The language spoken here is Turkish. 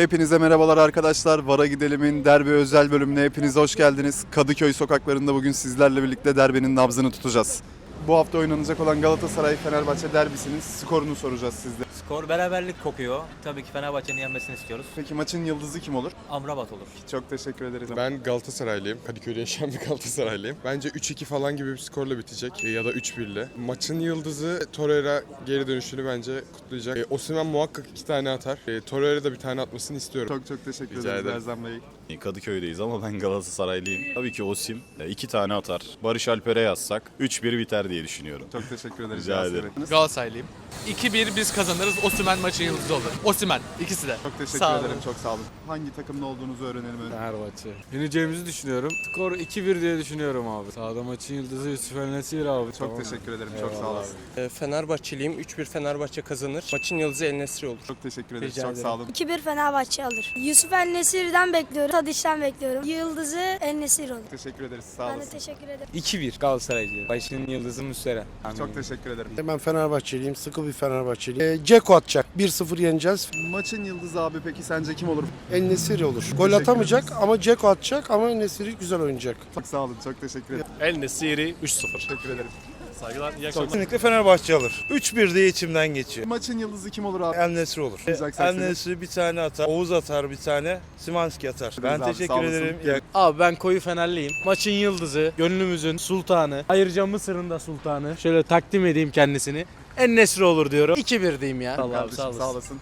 Hepinize merhabalar arkadaşlar. Vara Gidelim'in derbi özel bölümüne hepiniz hoş geldiniz. Kadıköy sokaklarında bugün sizlerle birlikte derbinin nabzını tutacağız. Bu hafta oynanacak olan Galatasaray-Fenerbahçe derbisinin skorunu soracağız sizde. Skor beraberlik kokuyor. Tabii ki Fenerbahçe'nin yenmesini istiyoruz. Peki maçın yıldızı kim olur? Amrabat olur. Çok teşekkür ederiz. Ben Galatasaraylıyım. Kadıköy'de yaşayan bir Galatasaraylıyım. Bence 3-2 falan gibi bir skorla bitecek. E, ya da 3-1 ile. Maçın yıldızı Torreira geri dönüşünü bence kutlayacak. E, Osimhen muhakkak iki tane atar. E, Torreira da bir tane atmasını istiyorum. Çok çok teşekkür Rica ederiz ederim. Erzan Bey. Kadıköy'deyiz ama ben Galatasaraylıyım. Tabii ki Osim e, iki tane atar. Barış Alper'e yazsak 3-1 biter diye düşünüyorum. Çok teşekkür ederiz. Rica ederim. Galatasaraylıyım. 2-1 biz kazanırız. Osimhen maçın yıldızı olur. Osimhen ikisi de. Çok teşekkür Sağ olun. ederim. Çok sağ olun. Hangi takımda olduğunuzu öğrenelim önce. Fenerbahçe. Yeneceğimizi düşünüyorum. Skor 2-1 diye düşünüyorum abi. Sağda maçın yıldızı Yusuf El Nesir abi. Çok Tamam. teşekkür ederim. Çok sağ Eyvallah olasın. E, Fenerbahçeliyim. 3-1 Fenerbahçe kazanır. Maçın yıldızı El Nesri olur. Çok teşekkür ederiz. Rica çok ederim. sağ olun. 2-1 Fenerbahçe alır. Yusuf El Nesir'den bekliyorum. Tadiç'ten bekliyorum. Yıldızı El Nesir olur. Teşekkür ederiz. Sağ Ben de olasın. teşekkür ederim. 2-1 Galatasaraycı. Başının yıldızı Muslera. Çok teşekkür ederim. Ben Fenerbahçeliyim, sıkı bir Fenerbahçeliyim. E, Ceko atacak. 1-0 yeneceğiz. Maçın yıldızı abi peki sence kim olur? El Nesiri olur. Gol Teşekkür atamayacak ederiz. ama Ceko atacak ama El Nesiri güzel oynayacak. Çok sağ olun. Çok teşekkür ederim. El Nesiri 3-0. Teşekkür ederim. Saygılar, iyi akşamlar. Kesinlikle Fenerbahçe alır. 3-1 diye içimden geçiyor. Maçın yıldızı kim olur abi? El Nesri olur. Olacaksak El. Nesri bir tane atar. Oğuz atar bir tane. Simanski atar. Ben abi, teşekkür ederim. İyi Abi ben koyu Fenerliyim. Maçın yıldızı, gönlümüzün sultanı. Ayrıca Mısır'ın da sultanı. Şöyle takdim edeyim kendisini. En Nesri olur diyorum. 2-1 diyeyim ya. Allah Kardeşim, sağ olasın. Sağ olasın.